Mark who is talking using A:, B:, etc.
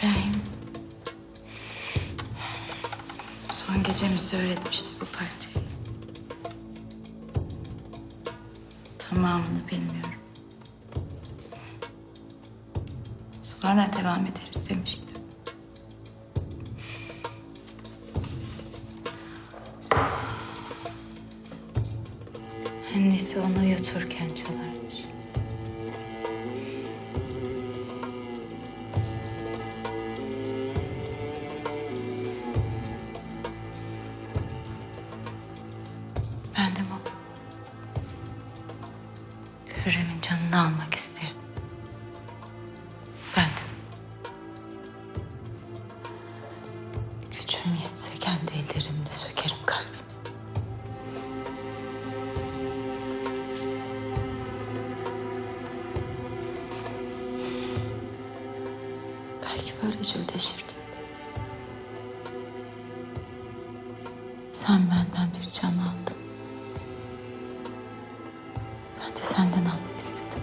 A: İbrahim. Son gecemizde öğretmişti bu parçayı. Tamamını bilmiyorum. Sonra devam ederiz demişti. Annesi onu yuturken çalar. Ben de bu. Hürrem'in canını almak isteyen. Ben de. Gücüm yetse kendi ellerimle sökerim kalbini. Belki böylece ödeşirdim. Sen benden bir can aldın. Ben de senden almak istedim.